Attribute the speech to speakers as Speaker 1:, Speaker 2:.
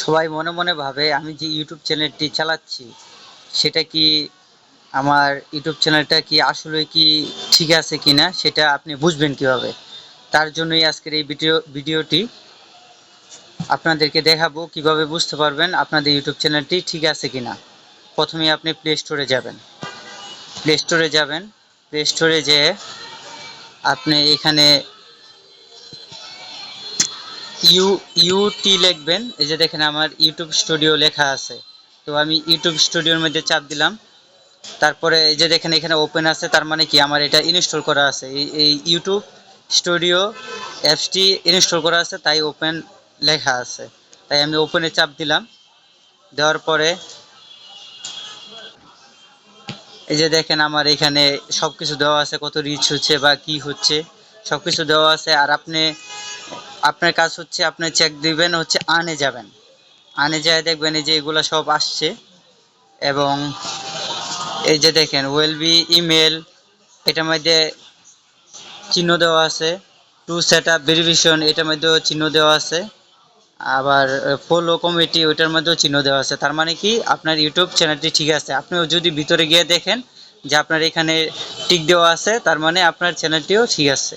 Speaker 1: সবাই মনে মনে ভাবে, আমি যে ইউটিউব চ্যানেলটি চালাচ্ছি, সেটা কি আমার ইউটিউব চ্যানেলটা কি আসলে কি ঠিক আছে কি না সেটা আপনি বুঝবেন কীভাবে। তার জন্যই আজকের এই ভিডিও, ভিডিওটি আপনাদেরকে দেখাবো কীভাবে বুঝতে পারবেন আপনাদের ইউটিউব চ্যানেলটি ঠিক আছে কি না প্রথমে আপনি প্লে স্টোরে যাবেন। প্লে স্টোরে যাবেন। প্লে স্টোরে যেয়ে আপনি এখানে ইউ ইউটি লিখবেন। এই যে দেখেন আমার ইউটিউব স্টুডিও লেখা আছে। তো আমি ইউটিউব স্টুডিওর মধ্যে চাপ দিলাম। তারপরে এই যে দেখেন এখানে ওপেন আছে, তার মানে কি আমার এটা ইনস্টল করা আছে। এই ইউটিউব স্টুডিও অ্যাপসটি ইনস্টল করা আছে, তাই ওপেন লেখা আছে। তাই আমি ওপেনে চাপ দিলাম। দেওয়ার পরে এই যে দেখেন আমার এখানে সব কিছু দেওয়া আছে, কত রিচ হচ্ছে বা কি হচ্ছে। সব কিছু দেওয়া আছে। আর আপনি আপনার কাজ হচ্ছে আপনি চেক দিবেন, হচ্ছে আনে যাবেন। আনে যায় দেখবেন এই যে এগুলো সব আসছে। এবং এই যে দেখেন ওয়েল বি ইমেল এটার মধ্যে চিহ্ন দেওয়া আছে। টু সেট আপ ভেরিফিকেশন এটার মধ্যেও চিহ্ন দেওয়া আছে। আবার ফলো কমিটি ওইটার মধ্যেও চিহ্ন দেওয়া আছে। তার মানে কি? আপনার ইউটিউব চ্যানেলটি ঠিক আছে। আপনিও যদি ভিতরে গিয়ে দেখেন যে আপনার এখানে টিক দেওয়া আছে, তার মানে আপনার চ্যানেলটিও ঠিক আছে।